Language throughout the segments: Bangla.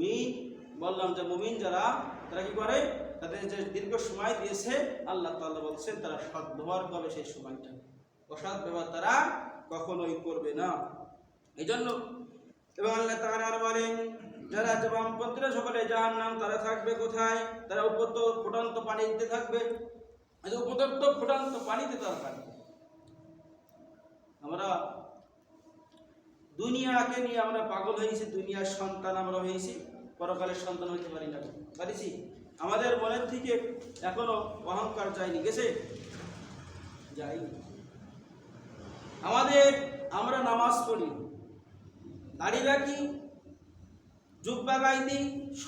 মুমিন, বললাম যে মুমিন যারা, তারা কি করে? তাদের যে দীর্ঘ সময় দিয়েছে, আল্লাহ তাল্লাহ বলছেন তারা সৎ ব্যবহার করবে সেই সময়টা। অসৎ ব্যবহার তারা কখনোই করবে না। এই জন্য এবং আল্লাহ তাআলা আরও বলেন, যারা বামপন্থীরা সকলে জাহান নাম তারা থাকবে কোথায়? তারা উপত ফুটন্ত দিতে থাকবে। উপতপ্ত ফুটন্ত পানিতে তারা থাকবে। আমরা দুনিয়াকে নিয়ে আমরা পাগল হয়েছি দুনিয়ার সন্তান আমরা হয়েছি পরকালের সন্তান হইতে পারি না। পারিছি? আমাদের মনের থেকে এখনও অহংকার যায়নি। গেছে? যায়নি আমাদের আমরা নামাজ পড়ি। দাড়ি রাখি, জুব্বা গাইদি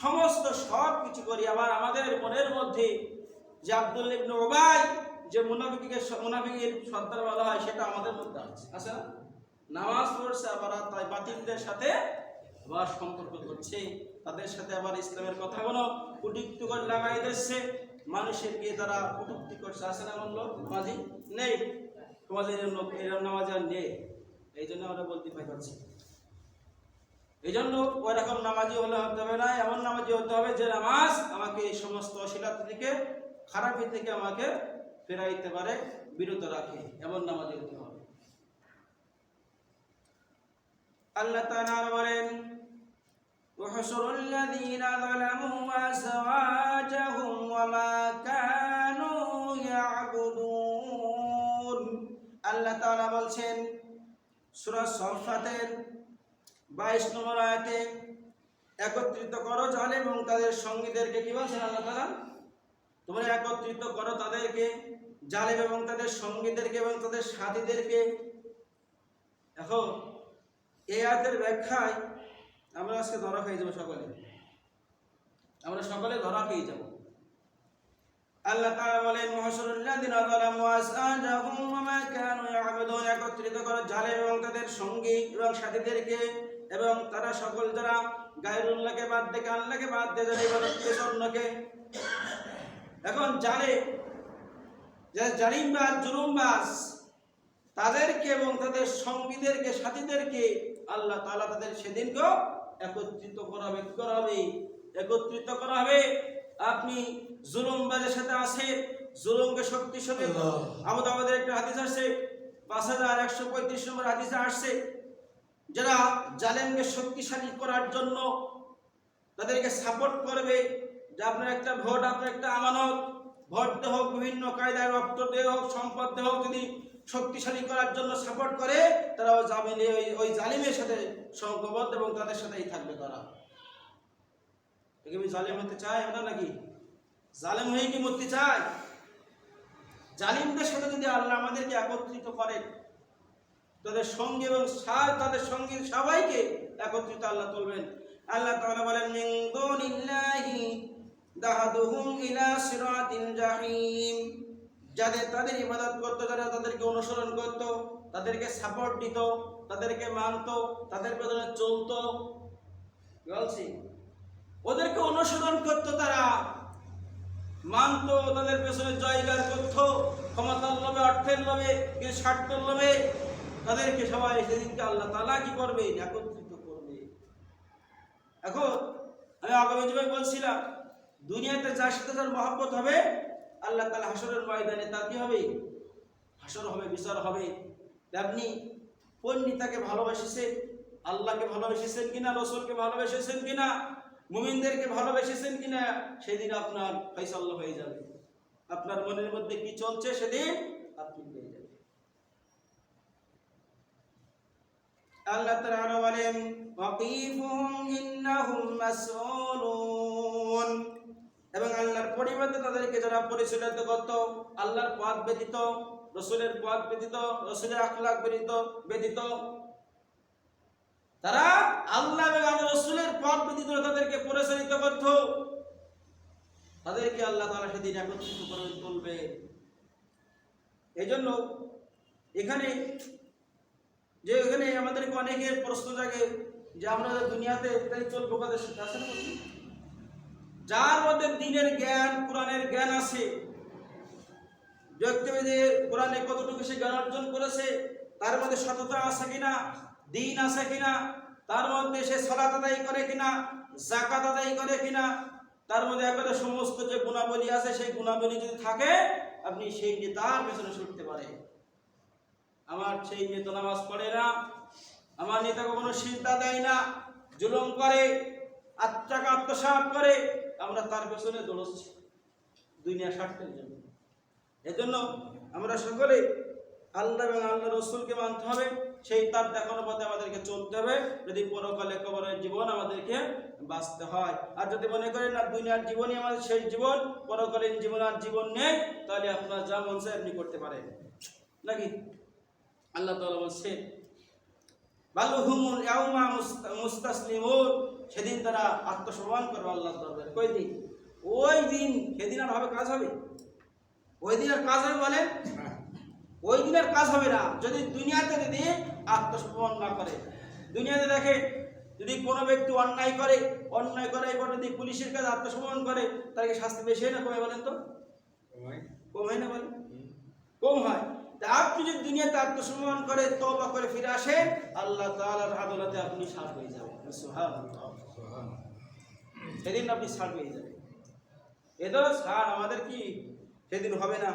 সমস্ত সব কিছু করি। আবার আমাদের মনের মধ্যে যে আব্দুল ইবনে ওবাই যে মুনাফিকে মুনাফিকের সন্তান বলা হয়, সেটা আমাদের মধ্যে আছে। আছে না? নামাজ পড়ছে আবার তাই বাতিলদের সাথে আবার সম্পর্ক করছে। তাদের সাথে আবার ইসলামের কথাগুলো কুটুক্তি করে লাগাই দিচ্ছে। মানুষের গিয়ে তারা কুটুক্তি করছে। আছে না বলল নেই? সমাজের লোক এরকম নামাজ আর নেই। এই জন্য আমরা বলতে পারছি এই জন্য ওই রকম নামাজি হলে হতে হবে না, এমন নামাজি হতে হবে যে নামাজ আমাকে এই সমস্ত অশ্লীলতা থেকে, খারাপি থেকে আমাকে ফেরাইতে পারে, বিরত রাখে। এমন নামাজি হতে হবে। আল্লাহ আরও বলেন وحشر الذين ظلموا وأزواجهم وما كانوا يعبدون আল্লাহ তাআলা বলছেন সূরা সফাতের বাইশ নম্বর আয়াতে একত্রিত করো জালেম এবং তাদের সঙ্গীদেরকে কি বলছেন আল্লাহ তাআলা তোমরা একত্রিত করো তাদেরকে জালেম এবং তাদের সঙ্গীদেরকে এবং তাদের সাথীদেরকে এখন এই আয়াতের ব্যাখ্যায় আমরা আজকে ধরা খেয়ে যাব সকলে। আমরা সকলে ধরা খেয়ে যাব। আল্লাহ তাআলা বলেন মুহাশিরুল্লাযিনা যালামু আসআজাহুম ওয়া মা কানু ইয়াবুদুন, একত্রিত করো জালেম এবং তাদের সঙ্গী এবং সাথীদেরকে এবং তারা সকল যারা গায়রুল্লাহকে বাদ দিয়ে আল্লাহকে বাদ দিয়ে যারা ইবাদত করছে অন্যকে এখন জালে যারা জালিমবাজ, জুলুমবাজ, তাদেরকে এবং তাদের সঙ্গীদেরকে, সাথীদেরকে আল্লাহ তাআলা তাদের সেদিনকেও একত্রিত করাবে কি করা হবে একত্রিত করা হবে আপনি জুলুমবাজের সাথে আছে জুলুমকে শক্তিশালী আবু দাউদের একটা হাদিস আসছে পাঁচ হাজার একশো পঁয়ত্রিশ নম্বর হাদিসে আসছে যারা জালেমকে শক্তিশালী করার জন্য তাদেরকে সাপোর্ট করবে যে আপনার একটা ভোট আপনার একটা আমানত ভোট দেহ হোক বিভিন্ন কায়দায় রক্ত দেহ হোক সম্পদ দেহ হোক যদি শক্তিশালী করার জন্য সাপোর্ট করে তারা ওই জামিনে, ওই ওই জালিমের সাথে সংঘবদ্ধ এবং তাদের সাথেই থাকবে তারা। জালিম হতে চায় ওটা নাকি? জালিম হয়ে কি মরতে চায়? জালিমদের সাথে যদি আল্লাহ আমাদেরকে একত্রিত করেন, তাদের সঙ্গে এবং তাদের সঙ্গে সবাইকে একত্রিত আল্লাহ তুলবেন। আল্লাহ তাআলা বলেন যাদের, তাদের ইবাদত করতো, যারা তাদেরকে অনুসরণ করত, তাদেরকে সাপোর্ট দিত, তাদেরকে মানত, তাদের পেছনে চলতো। বলছি? ওদেরকে অনুসরণ করত তারা। মানত, তাদের পেছনে জয়গার করত। ক্ষমতার লোভে, অর্থের লোভে কিছু স্বার্থের লোভে, তাদেরকে সবাই সেদিনকে আল্লাহ তালা কি করবে? একত্রিত করবে। এখন আমি আগামী জীবনে বলছিলাম, দুনিয়াতে যার সাথে যার মহব্বত হবে, আল্লাহ তালা হাসরের ময়দানে তা কি হবে? হাসর হবে বিচার হবে। আপনি কোন নেতাকে ভালোবেসেছেন, আল্লাহকে ভালোবেসেছেন কিনা, রসুলকে ভালোবেসেছেন কিনা, মুমিনদেরকে ভালোবেসেছেন কিনা, সেদিন আপনার ফয়সাল্লা হয়ে যাবে। আপনার মনের মধ্যে কি চলছে, সেদিন আপনি পেয়ে যাবেন। আল্লাহ আরও বলেন এবং আল্লাহর পরিবর্তে তাদেরকে যারা পরিচালিত করত, আল্লাহর পথ ব্যতীত রসুলের পথ ব্যতীত, রসুলের আখলাক ব্যতীত ব্যতীত। তারা আল্লাহ রসুলের পথ ব্যতীত তাদেরকে পরিচালিত করত। তাদেরকে আল্লাহ তারা সেদিন একত্রিত করে তুলবে। এই জন্য এখানে, যে এখানে আমাদেরকে অনেকে প্রশ্ন জাগে যে আমরা দুনিয়াতে তাই চলবো কাদের সাথে? যার মধ্যে দিনের জ্ঞান, কোরআনের জ্ঞান আছে যে কোরআনে কতটুকু সে জ্ঞান অর্জন করেছে, তার মধ্যে সততা আছে কিনা, দিন আছে কিনা, তার মধ্যে সে সলাত আদায় করে কিনা জাকাত আদায় করে কিনা, তার মধ্যে একবারে সমস্ত যে গুণাবলী আছে, সেই গুণাবলী যদি থাকে, আপনি সেই নেতার পেছনে ছুটতে পারে আমার সেই নেতা নামাজ পড়ে না, আমার নেতা কখনো সিদ্ধা দেয় না, জুলুম করে, আত্মাকে আত্মসাৎ করে, আমরা তার পেছনে দৌড়চ্ছি। দুনিয়া স্বার্থের জন্য এজন্য আমরা সকলে আল্লাহ এবং আল্লাহ রসুলকে মানতে হবে। সেই তার দেখানো পথে আমাদেরকে চলতে হবে। যদি পরকালে কবরের জীবন আমাদেরকে বাঁচতে হয়। আর যদি মনে করেন না, দুনিয়ার জীবনই আমাদের শেষ জীবন, পরকালীন জীবন আর জীবন নেই, তাহলে আপনার যা মন চায় আপনি করতে পারেন। নাকি? আল্লাহ তাআলা বলছেন, বালুহুমুল ইয়াউমা মুস্তা- মুস্তাসলিমুন। সেদিন তারা আত্মসমর্পণ করবে আল্লাহ দরবারে। কই দিন ওই দিন, সেদিন আর হবে, কাজ হবে? ওই দিনের কাজ হবে বলেন ওই দিনের কাজ হবে না। যদি দুনিয়াতে যদি আত্মসমর্পণ না করে দুনিয়াতে দেখে যদি কোনো ব্যক্তি অন্যায় করে অন্যায় করার পর যদি পুলিশের কাছে আত্মসমর্পণ করে তার কি শাস্তি বেশি হয় না কমে বলেন তো? কম। হয় না বলেন? কম হয়। তা আপনি যদি দুনিয়াতে আত্মসমর্পণ করে তবা করে ফিরে আসে আল্লাহ তাআলার আদালতে আপনি ছাড় পেয়ে যাবেন। সেদিন আপনি ছাড় পেয়ে যাবেন। এদের ছাড় আমাদের কি সেদিন হবে না।